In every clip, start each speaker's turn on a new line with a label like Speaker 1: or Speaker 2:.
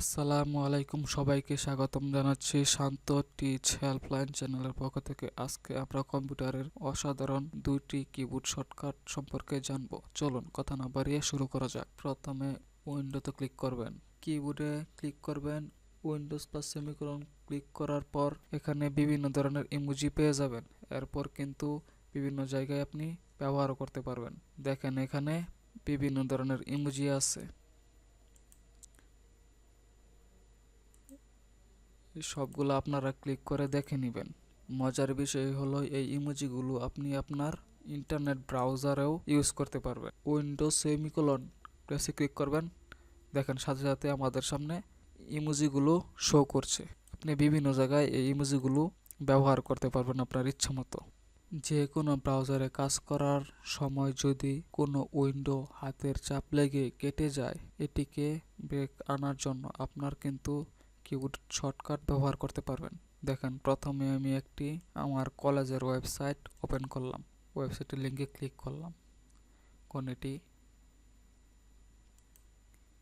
Speaker 1: আসসালামু আলাইকুম সবাইকে স্বাগতম জানাচ্ছি শান্ত টিচ হেল্পলাইন চ্যানেলের পক্ষ থেকে। আজকে আমরা কম্পিউটারের অসাধারণ দুইটি কিবোর্ড শর্টকাট সম্পর্কে জানব। চলুন, কথা না বাড়িয়ে শুরু করা যাক। প্রথমে উইন্ডোতে ক্লিক করবেন। কিবোর্ডে ক্লিক করবেন। উইন্ডোজ প্লাস সেমিকোলন ক্লিক করার পর এখানে বিভিন্ন ধরনের ইমোজি পেয়ে যাবেন। এরপর কিন্তু বিভিন্ন জায়গায় আপনি ব্যবহার করতে পারবেন। দেখেন এখানে বিভিন্ন ধরনের ইমোজি আছে। সবগুলো আপনারা ক্লিক করে দেখে নেবেন। মজার বিষয় হলো এই ইমোজিগুলো আপনি আপনার ইন্টারনেট ব্রাউজারেও ইউজ করতে পারবেন। উইন্ডোজ সেমিকোলন প্রেসে ক্লিক করবেন। দেখেন সাথে সাথে আমাদের সামনে ইমোজিগুলো শো করছে। আপনি বিভিন্ন জায়গায় এই ইমোজিগুলো ব্যবহার করতে পারবেন আপনার ইচ্ছা মতো। যে কোনো ব্রাউজারে কাজ করার সময় যদি কোনো উইন্ডো হাতের চাপ লেগে কেটে যায়, এটিকে ব্রেক আনার জন্য আপনার কিন্তু কিবোর্ড শর্টকাট ব্যবহার করতে পারবেন। দেখেন, প্রথমে আমি একটি আমার কলেজের ওয়েবসাইট ওপেন করলাম। ওয়েবসাইটের লিঙ্কে ক্লিক করলাম। কোন এটি?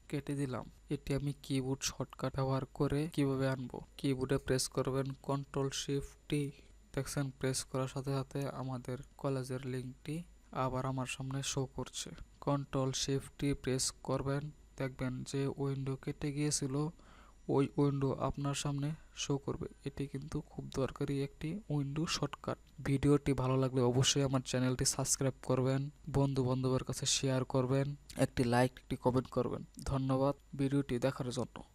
Speaker 1: কেটে দিলাম। এটি আমি কিবোর্ড শর্টকাট ব্যবহার করে কীভাবে আনব? কিবোর্ডে প্রেস করবেন কন্ট্রোল শিফট দেখছেন প্রেস করার সাথে সাথে আমাদের কলেজের লিঙ্কটি আবার আমার সামনে শো করছে। কন্ট্রোল শিফট প্রেস করবেন। দেখবেন যে উইন্ডো কেটে গিয়েছিল। ওই উইন্ডো আপনার সামনে শো করবে। এটি কিন্তু খুব দরকারি একটি উইন্ডো শর্টকাট ভিডিওটি ভালো লাগলে অবশ্যই আমার চ্যানেলটি সাবস্ক্রাইব করবেন বন্ধু বান্ধবের কাছে শেয়ার করবেন, একটি লাইক একটি কমেন্ট করবেন। ধন্যবাদ ভিডিওটি দেখার জন্য।